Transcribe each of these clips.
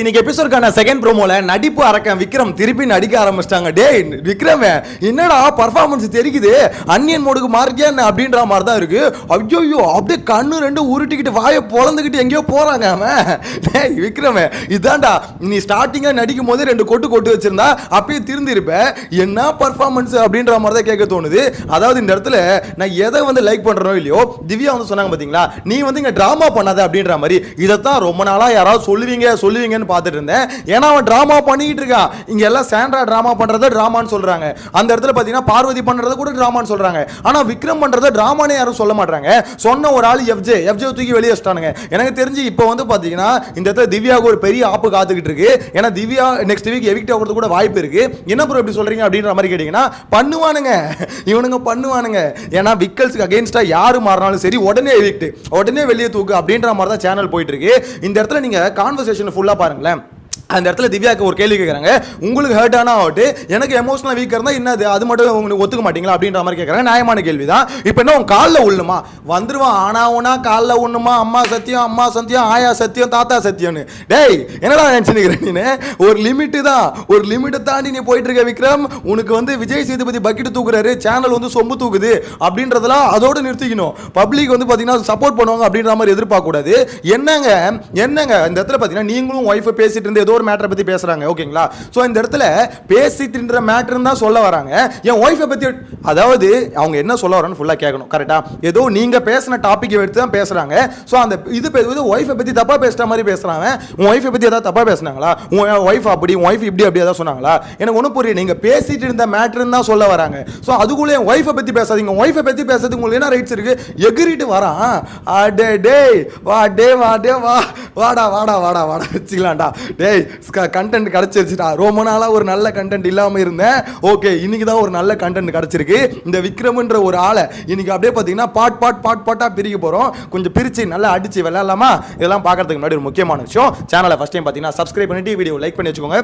இன்னைக்கு எபிசோட்கான செகண்ட் ப்ரோமோல நடிப்பு அரக்கன் விக்ரம் திருப்பி நடிக்க ஆரம்பிச்சிட்டாங்க. டேய் விக்ரம் என்னடா பர்ஃபார்மன்ஸ் தெரிக்குது? அன்னியன் மோடுக்கு மாறிட்டியா என்ன அப்படின்ற மாதிரி தான் இருக்கு. ஐயோ அப்படியே கண்ணு ரெண்டு உருட்டிக்கிட்டு வாயை பொழந்துக்கிட்டு எங்கேயோ போறாங்க அவன். டேய் விக்ரம் இதான்டா நீ ஸ்டார்டிங்கா நடிக்கும் போது ரெண்டு கொட்டு கொட்டு வச்சிருந்தா அப்பயே திருந்திருப்ப. என்ன பர்ஃபார்மன்ஸ் அப்படின்ற மாதிரி தான் கேட்க தோணுது. அதாவது இந்த இடத்துல நான் எதை வந்து லைக் பண்றனோ இல்லையோ திவ்யா வந்து சொன்னாங்க பாத்தீங்களா? நீ வந்து இங்க டிராமா பண்ணாத அப்படின்ற மாதிரி. இதைத்தான் ரொம்ப நாளா யாராவது சொல்லுவீங்க சொல்லுவீங்கன்னு பார்த்துட்டு இருந்தேன். ஏன்னா அவன் டிராமா பண்ணிக்கிட்டு இருக்கான் இங்க எல்லாம் சாண்ட்ரா டிராமா பண்ணுறத டிராமான்னு சொல்றாங்க. அந்த இடத்துல பாத்தீங்கன்னா பார்வதி பண்ணுறத கூட ட்ராமான்னு சொல்றாங்க. ஆனா விக்ரம் பண்ணுறத ட்ராமானே யாரும் சொல்ல மாட்டாங்க சொன்ன ஒரு ஆள் எஃப்ஜே எஃப்ஜே தூக்கி வெளியே வச்சிட்டானுங்க. எனக்கு தெரிஞ்சு இப்போ வந்து பாத்தீங்கன்னா இந்த இடத்துல திவ்யாவுக்கு ஒரு பெரிய ஆப்பு காத்துக்கிட்டு இருக்கு. ஏன்னா திவ்யா நெக்ஸ்ட் வீக் எவிக்ட் ஆகிறது கூட வாய்ப்பு இருக்கு. என்ன ப்ரோ இப்படி சொல்றீங்க அப்படின்ற மாதிரி கேட்டிங்கன்னா பண்ணுவானுங்க. இவனுங்க பண்ணுவானுங்க. ஏன்னா விக்கல்ஸ்க்கு அகேன்ஸ்டாக யார் மாறினாலும் சரி உடனே எவிக்ட் உடனே வெளியே தூக்கு அப்படின்ற மாதிரி தான் சேனல் போயிட்டு இருக்கு. இந்த இடத்துல நீங்க கான்வர்சேஷன் ஃபுல்லா பாருங்களேன் அந்த இடத்துல திவ்யாக்கு ஒரு கேள்வி கேட்குறாங்க உங்களுக்கு ஹர்ட் ஆனால் ஆகட்டு எனக்கு எமோஷனல் வீக்காக இருந்தால் என்னது? அது மட்டும் உங்களுக்கு ஒத்துக்க மாட்டீங்களா? அப்படின்ற மாதிரி கேட்குறாங்க நியாயமான கேள்வி தான் இப்போ என்ன உன் காலில் உள்ளுமா வந்துருவான். ஆனா உனா காலில் ஒண்ணுமா அம்மா சத்தியம் அம்மா சத்தியம் ஆயா சத்தியம் தாத்தா சத்தியம்னு. டேய் என்னடா நினச்சினுக்கிறேன் நீ ஒரு லிமிட்டு தான். ஒரு லிமிட்டை தாண்டி நீ போயிட்டு இருக்க விக்ரம். உனக்கு வந்து விஜய் சேதுபதி பக்கெட் தூக்குறாரு. சேனல் வந்து சொம்பு தூக்குது. அப்படின்றதெல்லாம் அதோடு நிறுத்திக்கணும். பப்ளிக் வந்து பார்த்தீங்கன்னா சப்போர்ட் பண்ணுவாங்க அப்படின்ற மாதிரி எதிர்பார்க்க கூடாது என்னங்க என்னங்க? இந்த இடத்துல பார்த்தீங்கன்னா நீங்களும் ஒய்ஃபை பேசிட்டு இருந்து ஏதோ ஒரு மேட்டரை பற்றி பேசுகிறாங்க ஓகேங்களா ஸோ இந்த இடத்துல பேசிட்டு மேட்டர்னு தான் சொல்ல வராங்க. என் ஒய்ஃபை பற்றி அதாவது அவங்க என்ன சொல்ல வரான்னு ஃபுல்லாக கேட்கணும் கரெக்டாக ஏதோ நீங்கள் பேசின டாப்பிக்கை எடுத்து தான் பேசுகிறாங்க ஸோ அந்த இது பேசுவது ஒய்ஃபை பற்றி தப்பாக பேசுகிற மாதிரி பேசுகிறாங்க உன் ஒய்ஃபை பற்றி ஏதாவது தப்பாக பேசுனாங்களா? உன் ஒய்ஃப் அப்படி உன் ஒய்ஃப் இப்படி அப்படி ஏதாவது சொன்னாங்களா? எனக்கு ஒன்றும் புரியல. நீங்கள் பேசிட்டு இருந்த மேட்டர்னு தான் சொல்ல வராங்க. ஸோ அதுக்குள்ளே என் ஒய்ஃபை பற்றி பேசாதீங்க. ஒய்ஃபை பற்றி பேசுறதுக்கு உங்களுக்கு என்ன ரைட்ஸ் இருக்குது எகிரிட்டு வரான். டே டே டேய் வா டே வா டே வா. வாடா வாடா வாடா வாடா. வச்சுக்கலாம்டா. டேய் கண்டென்ட் கிடச்சிருச்சுடா. ரொம்ப நாளாக ஒரு நல்ல கண்டென்ட் இல்லாமல் இருந்தேன். ஓகே இன்னைக்கு தான் ஒரு நல்ல கண்டென்ட் கிடச்சிருக்கு. இந்த விக்ரம்ன்ற ஒரு ஆளை இன்னைக்கு அப்படியே பார்த்தீங்கன்னா பாட் பாட் பாட் பாட்டாக பிரிக்க போகிறோம் கொஞ்சம் பிரித்து நல்லா அடித்து விளையாடலாமா? இதெல்லாம் பார்க்கறதுக்கு முன்னாடி ஒரு முக்கியமான விஷயம். சேனலை ஃபஸ்ட் டைம் பார்த்தீங்கன்னா சப்ஸ்கிரைப் பண்ணிட்டு வீடியோ லைக் பண்ணி வச்சுக்கோங்க.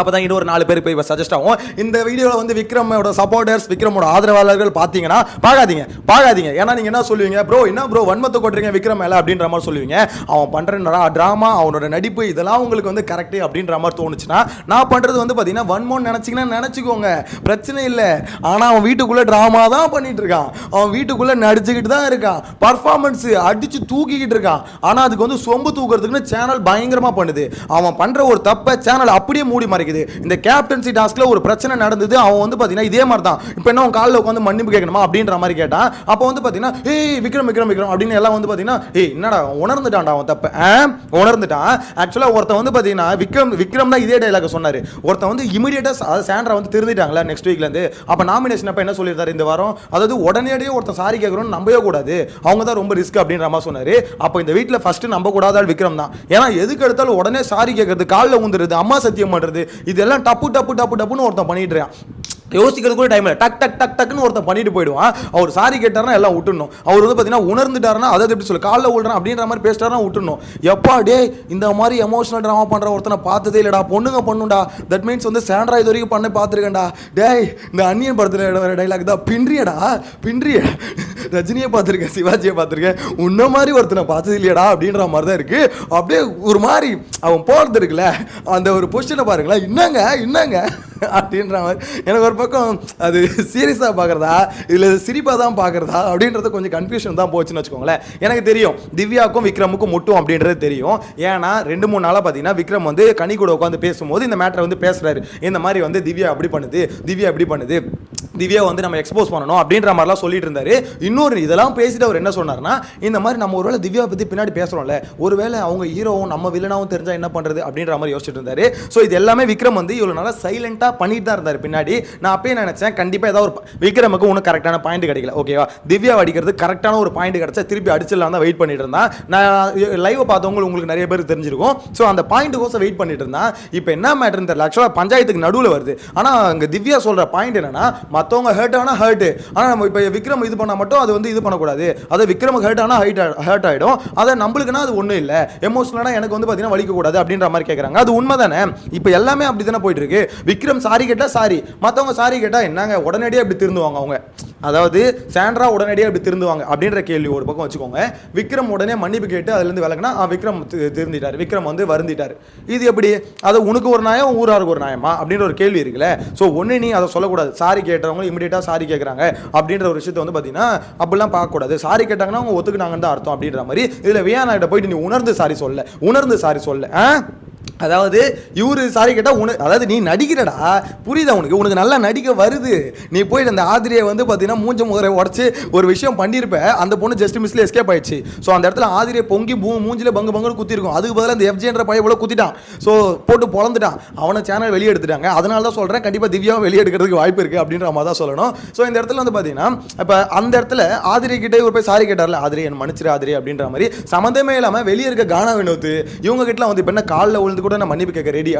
அப்போ தான் இன்னொரு நாலு பேர் போய் சஜஸ்ட் ஆகும். இந்த வீடியோவில் வந்து விக்ரமோட சப்போர்ட்டர்ஸ் விக்ரமோட ஆதரவாளர்கள் பார்த்தீங்கன்னா பார்க்காதீங்க பார்க்காதீங்க. ஏன்னா நீங்கள் என்ன சொல்லுவீங்க? ப்ரோ என்ன ப்ரோ வன்மத்தை கொட்டுறீங்க விக்ரம் மேலே? அப்படின்ற மாதிரி சொல்லுவீங்க. அவன் பண்ணுறா ட்ராமா அவனோட நடிப்பு இதெல்லாம் உங்களுக்கு வந்து கரெக்டு அப்படின்ற மாதிரி தோணுச்சுன்னா நான் பண்ணுறது வந்து பார்த்தீங்கன்னா வன்மோன்னு நினச்சிங்கன்னா நினச்சிக்கோங்க. பிரச்சனை இல்லை. ஆனால் அவன் வீட்டுக்குள்ளே ட்ராமா தான் பண்ணிட்டு இருக்கான். அவன் வீட்டுக்குள்ளே நடிச்சுக்கிட்டு தான் இருக்கான். பர்ஃபார்மன்ஸு அடித்து தூக்கிக்கிட்டு இருக்கான். ஆனால் அதுக்கு வந்து சொம்பு தூக்குறதுக்குன்னு சேனல் பயங்கரமாக பண்ணுது. அவன் பண்ணுற ஒரு தப்பை சேனல் அப்படியே மூடி மறைக்குது இந்த கேப்டன்சி டாஸ்க்கில் ஒரு பிரச்சனை நடந்தது. அவன் வந்து பார்த்தீங்கன்னா இதே மாதிரி தான் இப்போ என்ன உன் காலில் உட்காந்து மன்னிப்பு கேட்கணுமா அப்படின்ற மாதிரி கேட்டான் அப்போ வந்து பார்த்தீங்கன்னா ஏய் விக்ரம் விக்ரம் விக்ரம் அப்படின்னு எல்லாம் வந்து பார்த்தீங்கன்னா ஏய் என்னடா உணர்ந்துட்டான்டா அவன் தப்பு ஆ? உணர்ந்துட்டான். ஆக்சுவலாக ஒருத்தன் வந்து பார்த்தீங்கன்னா விக்ரம் விக்ரம் தான் இதே டைலாக சொன்னார். ஒருத்தன் வந்து இமீடியட்டாக சாண்ட்ரா வந்து திருந்திட்டாங்களா நெக்ஸ்ட் வீக்லேருந்து அப்போ நாமினேஷன் அப்போ என்ன சொல்லியிருந்தாரு இந்த வாரம்? அதாவது உடனடியே ஒருத்தன் சாரி கேட்குறோன்னு நம்பவே கூடாது. அவங்க தான் ரொம்ப ரிஸ்க் அப்படின்ற மாதிரி சொன்னார். அப்போ இந்த வீட்டில் ஃபஸ்ட்டு நம்ப கூடாத ஆள் விக்ரம் தான். ஏன்னா எதுக்கு எடுத்தாலும் உடனே சாரி கேட்கறது காலில் உந்துருது அம்மா சத்தியம் பண்ணுறது இதெல்லாம் டப்பு டப்பு டப்பு டப்புன்னு ஒருத்தன் பண்ணிட்டு இருக்கான். யோசிக்கிறது கூட டைம் இல்லை. டக் டக் டக் டக்குன்னு ஒருத்தன் பண்ணிட்டு போயிடுவான். அவர் சாரி கேட்டார்னா எல்லாம் விட்டுணும் அவர் வந்து பார்த்தீங்கன்னா உணர்ந்துட்டாருன்னா அதை எப்படி சொல்லு. காலைல விழுறான் அப்படின்ற மாதிரி பேசிட்டாருன்னா விட்டுணும் எப்பா டே இந்த மாதிரி எமோஷனல் ட்ராமா பண்ணுற ஒருத்தனை பார்த்ததே இல்லைடா. பொண்ணுங்க பண்ணுண்டா தட் மீன்ஸ் வந்து சாண்ட்ரா இது வரைக்கும் பண்ண பார்த்துருக்கேன்டா. டேய் இந்த அன்னியன் படத்தில் டைலாக் தான் பின்றியடா. பின்றிய. ரஜினியை பார்த்துருக்கேன் சிவாஜியை பார்த்துருக்கேன். உன்ன மாதிரி ஒருத்தனை பார்த்தது இல்லையடா அப்படின்ற மாதிரி தான் இருக்கு. அப்படியே ஒரு மாதிரி அவன் போகிறது இருக்குல்ல அந்த ஒரு பொசிஷனை பாருங்களேன். என்னங்க என்னங்க? அப்படின்ற மாதிரி. எனக்கு ஒரு பக்கம் அது சீரியஸாக பார்க்குறதா இல்லை சிரிப்பாக தான் பார்க்குறதா அப்படின்றது கொஞ்சம் கன்ஃபியூஷன் தான் போச்சுன்னு வச்சுக்கோங்களேன். எனக்கு தெரியும் திவ்யாவுக்கும் விக்ரமுக்கும் முட்டும் அப்படின்றது தெரியும். ஏன்னா ரெண்டு மூணு நாளாக பார்த்தீங்கன்னா விக்ரம் வந்து கனி கூட உட்காந்து பேசும்போது இந்த மேட்டரை வந்து பேசுகிறாரு இந்த மாதிரி வந்து திவ்யா அப்படி பண்ணுது திவ்யா எப்படி பண்ணுது. திவ்யா வந்து நம்ம எக்ஸ்போஸ் பண்ணணும் அப்படின்ற மாதிரிலாம் சொல்லிட்டு இருந்தாரு இன்னொரு இதெல்லாம் பேசிட்டு அவர் என்ன சொன்னார்னா இந்த மாதிரி நம்ம ஒருவேளை திவ்யா பற்றி பின்னாடி பேசுகிறோம்ல ஒருவேளை அவங்க ஹீரோவும் நம்ம வில்லனாவும் தெரிஞ்சா என்ன பண்ணுறது அப்படின்ற மாதிரி யோசிச்சுட்டு இருந்தாரு. ஸோ இது எல்லாமே விக்ரம் வந்து இவ்வளோ நல்லா சைலண்டாக பண்ணிட்டு தான் இருந்தார் பின்னாடி. நான் அப்பயே நினச்சேன் கண்டிப்பாக ஏதாவது ஒரு விக்ரமுக்கு ஒன்றும் கரெக்டான பாயிண்ட் கிடைக்கல. ஓகேவா திவ்யா அடிக்கிறது கரெக்டான ஒரு பாயிண்ட் கிடைச்சா திருப்பி அடிச்சிடலாம் தான் வெயிட் பண்ணிட்டு இருந்தான். நான் லைவ் பார்த்தவங்க உங்களுக்கு நிறைய பேர் தெரிஞ்சிருக்கும். ஸோ அந்த பாயிண்ட்டுக்கோசம் வெயிட் பண்ணிட்டு இருந்தான். இப்போ என்ன மேட்டர்னு தெரியல. ஆக்சுவலாக பஞ்சாயத்துக்கு நடுவில் வருது. ஆனால் அங்கே திவ்யா சொல்கிற பாயிண்ட் என்னன்னா மற்றவங்க ஹர்ட் ஆனால் ஹர்ட்டு ஆனால் நம்ம இப்போ விக்ரம் இது பண்ணால் மட்டும் அது வந்து இது பண்ணக்கூடாது. அதை விக்ரமுக்கு ஹர்ட் ஆனால் ஹைட் ஹர்ட் ஆகிடும் அதை நம்மளுக்குனா அது ஒன்றும் இல்லை. எமோஷனலாக எனக்கு வந்து பார்த்தீங்கன்னா வலிக்கக்கூடாது அப்படின்ற மாதிரி கேட்குறாங்க அது உண்மை தானே இப்போ எல்லாமே அப்படி தானே போயிட்டு இருக்கு விக்ரம் சாரி கேட்டால் சாரி மற்றவங்க சாரி கேட்டால் என்னங்க? உடனடியாக இப்படி திருந்துவாங்க அவங்க. அதாவது சாண்ட்ரா உடனடியாக இப்படி திருந்துவாங்க அப்படின்ற கேள்வி ஒரு பக்கம் வச்சுக்கோங்க. விக்ரம் உடனே மன்னிப்பு கேட்டு அதுலேருந்து விளக்குனா விக்ரம் திருந்திட்டார். விக்ரம் வந்து வருந்திட்டார். இது எப்படி? அது உனக்கு ஒரு நியாயம் ஊராருக்கு ஒரு நியாயமா? அப்படின்ற ஒரு கேள்வி இருக்குல்ல. ஸோ ஒன்று நீ அதை சொல்லக்கூடாது. சாரி கேட்டவங்க இமீடியட்டாக சாரி கேட்குறாங்க அப்படின்ற ஒரு விஷயத்தை வந்து பார்த்தீங்கன்னா அப்படிலாம் பார்க்கக்கூடாது. சாரி கேட்டாங்கன்னா அவங்க ஒத்துக்கினாங்கன்னு தான் அர்த்தம் அப்படின்ற மாதிரி. இதில் வியானாகிட்ட போயிட்டு நீ உணர்ந்து சாரி சொல்ல. உணர்ந்து சாரி சொல்ல. ஆ? அதாவது இவரு சாரி கேட்டால் உனக்கு அதாவது நீ நடிக்கிறடா புரியுதா உனக்கு? உனக்கு நல்லா நடிக்க வருது. நீ போய் அந்த ஆதிரியை வந்து பார்த்தீங்கன்னா மூஞ்ச முகரை உடச்சி ஒரு விஷயம் பண்ணியிருப்ப அந்த பொண்ணு ஜஸ்ட் மிஸ்ல எஸ்கேப் ஆயிடுச்சு. ஸோ அந்த இடத்துல ஆதிரியை பொங்கி மூ மூஞ்சில் பங்கு பங்குன்னு குத்திருக்கும் அதுக்கு பதிலாக அந்த எஃப்ஜேன்ற பையன் இவ்வளோ குத்திட்டான். ஸோ போட்டு பொழந்துட்டான். அவனை சேனல் வெளியே எடுத்துட்டாங்க. அதனால தான் சொல்கிறேன் கண்டிப்பாக திவ்யாவும் வெளியே எடுக்கிறதுக்கு வாய்ப்பு இருக்குது அப்படின்ற மாதிரி தான் சொல்லணும். ஸோ இந்த இடத்துல வந்து பார்த்தீங்கன்னா இப்போ அந்த இடத்துல ஆதிரி கிட்டே ஒரு போய் சாரி கேட்டார்ல ஆதிரி என் மன்னிச்சிரு ஆதிரி அப்படின்ற மாதிரி. சம்மந்தமே இல்லாமல் வெளியே இருக்க கானா வினோத்து இவங்க கிட்டலாம் வந்து இப்போ என்ன காலில் விழுந்து கூட நான் மன்னிப்பு கேட்க ரெடி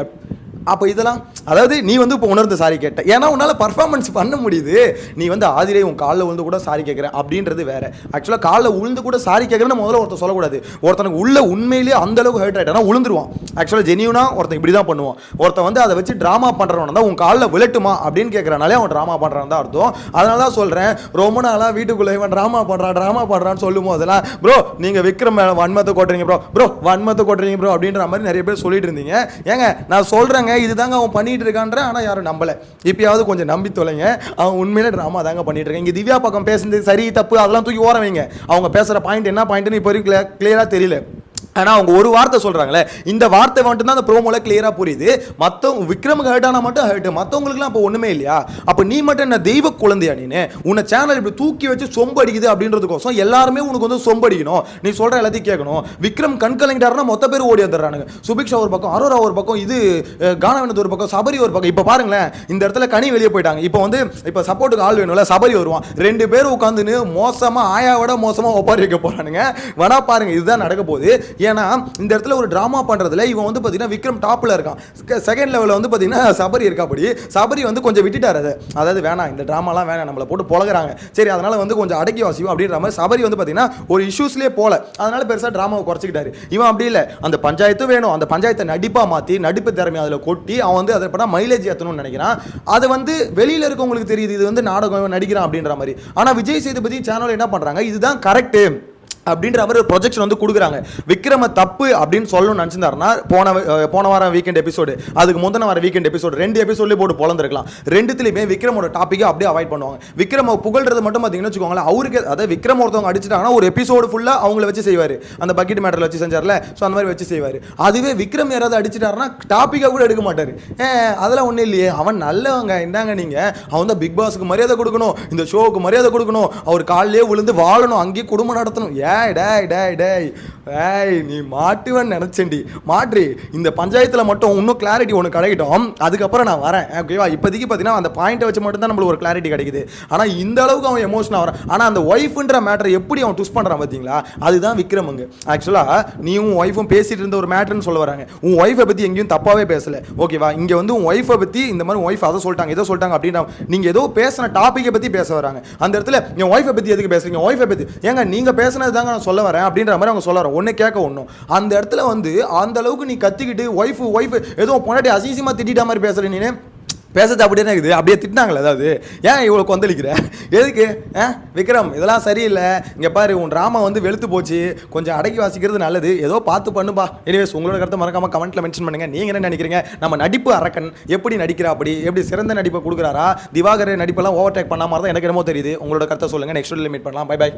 அப்போ இதெல்லாம் அதாவது நீ வந்து இப்போ உணர்ந்து சாரி கேட்ட. ஏன்னா உன்னால் பர்ஃபார்மன்ஸ் பண்ண முடியுது. நீ வந்து ஆதிரே உன் காலில் விழுந்து கூட சாரி கேட்குற அப்படின்றது வேற. ஆக்சுவலாக காலில் விழுந்து கூட சாரி கேட்குறேன்னு முதல்ல ஒருத்தர் சொல்லக்கூடாது. ஒருத்தனுக்கு உள்ள உண்மையிலேயே அந்த அளவுக்கு ஹர்ட் ஆகிட்டானா விழுந்துருவான் ஆக்சுவலாக ஜெனியூனா ஒருத்தன் இப்படி தான் பண்ணுவான். ஒருத்தன் வந்து அதை வச்சு ட்ராமா பண்ணுறவன் தான் உன் காலில் விழட்டுமா அப்படின்னு கேட்குறனாலே அவன் ட்ராமா பண்ணுறான் தான் அர்த்தம். அதனால தான் சொல்கிறேன் ரொம்ப நாளாக வீட்டுக்குள்ளே இவன் ட்ராமா பண்ணுறான் ட்ராமா பண்ணுறான்னு சொல்லும் போதெல்லாம் ப்ரோ நீங்கள் விக்ரம் வன்மத்தை கொட்டுறீங்க ப்ரோ. ப்ரோ வன்மத்தை கொட்டுறீங்க ப்ரோ. அப்படின்ற மாதிரி நிறைய பேர் சொல்லிட்டு இருந்தீங்க. ஏங்க நான் சொல்கிறேங்க இதுதாங்க அவன் பண்ணிட்டு இருக்கான்ற ஆனால் யாரும் நம்பலை. இப்பயாவது கொஞ்சம் நம்பி தொலைங்க. அவன் உண்மையிலே ட்ராமா தாங்க பண்ணிட்டு இருக்கேன் இங்கே திவ்யா பக்கம் பேசுனது சரி தப்பு அதெல்லாம் தூக்கி ஓர வைங்க. அவங்க பேசுகிற பாயிண்ட் என்ன பாயிண்ட்னு இப்போ வரைக்கும் கிளியராக தெரியல. ஆனால் அவங்க ஒரு வார்த்தை சொல்கிறாங்களே இந்த வார்த்தை மட்டும் தான் அந்த ப்ரோமோல கிளியராக புரியுது. மற்றவங்க விக்ரமுக்கு ஹர்ட் ஆனால் மட்டும் ஹர்ட் மற்றவங்களுக்குலாம் அப்போ ஒன்றுமே இல்லையா? அப்போ நீ மட்டும் என்ன தெய்வ குழந்தையா நீனு? உன்னை சேனல் இப்படி தூக்கி வச்சு சொம்பு அடிக்குது அப்படின்றதுக்கோசம் எல்லாருமே உனக்கு வந்து சொம்பு அடிக்கணும் நீ சொல்கிற எல்லாத்தையும் கேட்கணும். விக்ரம் கண் கலங்கிட்டாருன்னா மொத்த பேர் ஓடி வந்துடுறானுங்க. சுபிக்ஷா ஒரு பக்கம் அரோரா ஒரு பக்கம் இது அஹ், ஒரு பக்கம் சபரி ஒரு பக்கம். இப்போ பாருங்களேன் இந்த இடத்துல கனி வெளியே போயிட்டாங்க. இப்போ வந்து இப்போ சப்போர்ட்டுக்கு ஆள் வேணும்ல சபரி வருவான். ரெண்டு பேர் உட்காந்துன்னு மோசமாக ஆயாவோட மோசமாக ஒப்பாரி வைக்க போறானுங்க. வேணா பாருங்க இதுதான் நடக்க போகுது. ஏன்னா இந்த இடத்துல ஒரு ட்ராமா பண்ணுறதுல இவன் வந்து பார்த்தீங்கன்னா விக்ரம் டாப்பில் இருக்கான். செகண்ட் லெவலில் வந்து பார்த்தீங்கன்னா சபரி இருக்காப்படி சபரி வந்து கொஞ்சம் விட்டுட்டார் அது. அதாவது வேணாம் இந்த ட்ராமாலாம் வேணாம் நம்மளை போட்டு பொழகுறாங்க சரி அதனால் வந்து கொஞ்சம் அடக்கி வாசிக்கும் அப்படின்ற மாதிரி சபரி வந்து பார்த்தீங்கன்னா ஒரு இஷ்யூஸ்லேயே போல. அதனால பெருசாக ட்ராமாவை குறைச்சிக்கிட்டாரு. இவன் அப்படி இல்லை. அந்த பஞ்சாயத்தும் வேணும். அந்த பஞ்சாயத்தை நடிப்பாக மாற்றி நடிப்பு திறமை அதில் கொட்டி அவன் வந்து அதை பண்ணால் மைலேஜ் ஏற்றணும்னு நினைக்கிறான். அது வந்து வெளியில் இருக்கவங்களுக்கு தெரியுது இது வந்து நாடகம் நடிக்கிறான் அப்படின்ற மாதிரி. ஆனால் விஜய் சேதுபதி சேனல் என்ன பண்ணுறாங்க இதுதான் கரெக்டு அப்படின்ற மாதிரி ஒரு ப்ரொஜெக்ஷன் வந்து கொடுக்குறாங்க. விக்ரம தப்பு அப்படின்னு சொல்லணும்னு நினச்சிருந்தாருன்னா போன போன வாரம் வீக்கெண்ட் எபிசோடு அதுக்கு முந்தின வாரம் வீக்கெண்ட் எபிசோடு ரெண்டு எபிசோட்லேயே போட்டு பொழந்திருக்கலாம். ரெண்டுத்துலையுமே விக்ரமோட டாப்பிக்கை அப்படியே அவாய்ட் பண்ணுவாங்க. விக்ரம புகழ்றது மட்டும் பார்த்தீங்கன்னு வச்சுக்கோங்களேன் அவருக்கு அதாவது விக்ரம் ஒருத்தவங்க அடிச்சிட்டாங்கன்னா ஒரு எபிசோடு ஃபுல்லாக அவங்கள வச்சு செய்வார். அந்த பக்கெட் மேட்டரில் வச்சு செஞ்சார்ல ஸோ அந்த மாதிரி வச்சு செய்வார். அதுவே விக்ரம் யாராவது அடிச்சிட்டாருன்னா டாப்பிக்காக கூட எடுக்க மாட்டார். ஏ அதெல்லாம் ஒன்றும் இல்லையே. அவன் நல்லவங்க என்னங்க நீங்கள் அவன் தான் பிக் பாஸுக்கு மரியாதை கொடுக்கணும். இந்த ஷோவுக்கு மரியாதை கொடுக்கணும். அவர் காலிலே விழுந்து வாழணும். அங்கேயே குடும்பம் நடத்தணும். ஏன் டேய் டேய் டேய் ஏய் நீ மாட்டுவேன்னு நினச்சேன்டி. மாற்றி இந்த பஞ்சாயத்தில் மட்டும் இன்னும் கிளாரிட்டி ஒன்று கிடைக்கட்டும். அதுக்கப்புறம் நான் வரேன். ஓகேவா இப்போதைக்கு பார்த்தீங்கன்னா அந்த பாயிண்ட்டை வச்சு மட்டும் தான் நம்மளுக்கு ஒரு கிளாரிட்டி கிடைக்குது. ஆனால் இந்த அளவுக்கு அவன் எமோஷனாக வரான். ஆனால் அந்த ஒய்ஃப்ன்ற மேட்டர் எப்படி அவன் ட்விஸ்ட் பண்ணுறான் பார்த்தீங்களா? அதுதான் விக்ரமங்க ஆக்சுவலாக நீ உன் ஒய்ஃபும் பேசிகிட்டு இருந்த ஒரு மேட்டர்னு சொல்ல வராங்க. உன் ஒய்ஃபை பற்றி எங்கேயும் தப்பாகவே பேசலை. ஓகேவா இங்கே வந்து உன் ஒய்ஃபை பற்றி இந்த மாதிரி ஒய்ஃப் அதை சொல்லிட்டாங்க எதோ சொல்லிட்டாங்க அப்படின்னா நீங்கள் ஏதோ பேசின டாப்பிக்கை பற்றி பேச வராங்க. அந்த இடத்துல என் ஒய்ஃபை பற்றி எதுக்கு பேசுறீங்க? ஒய்ஃபை பற்றி ஏங்க நீங்கள் பேசுனது தாங்க நான் சொல்ல வரேன் அப்படின்ற மாதிரி அவங்க சொல்ல வரேன். ஒன்று கேட்க ஒன்றும் அந்த இடத்துல வந்து அந்த அளவுக்கு நீ கத்திக்கிட்டு ஒய்ஃபு ஒய்ஃபு ஏதோ பொண்டாட்டி அசிசியமாக திட்டிட்ட மாதிரி பேசுகிற நீ பேசுறது அப்படியே இருக்குது? அப்படியே திட்டினாங்களே அதாவது? ஏன் இவ்வளோ கொந்தளிக்கிற? எதுக்கு? ஆ? விக்ரம் இதெல்லாம் சரியில்லை. இங்கே பாரு உன் ட்ராமா வந்து வெளுத்து போச்சு. கொஞ்சம் அடக்கி வாசிக்கிறது நல்லது. ஏதோ பார்த்து பண்ணுப்பா. எனிவேஸ் உங்களோட கருத்தை மறக்காம கமெண்ட்டில் மென்ஷன் பண்ணுங்கள் நீங்கள் என்ன நினைக்கிறீங்க? நம்ம நடிப்பு அரக்கன் எப்படி நடிக்கிறா அப்படி? எப்படி சிறந்த நடிப்பை கொடுக்குறாரா? திவாகர் நடிப்பெல்லாம் ஓவர்டேக் பண்ணாமல் தான் எனக்கு என்னமோ தெரியுது. உங்களோட கருத்தை சொல்லுங்கள் நெக்ஸ்ட் மீட் பண்ணலாம். Bye bye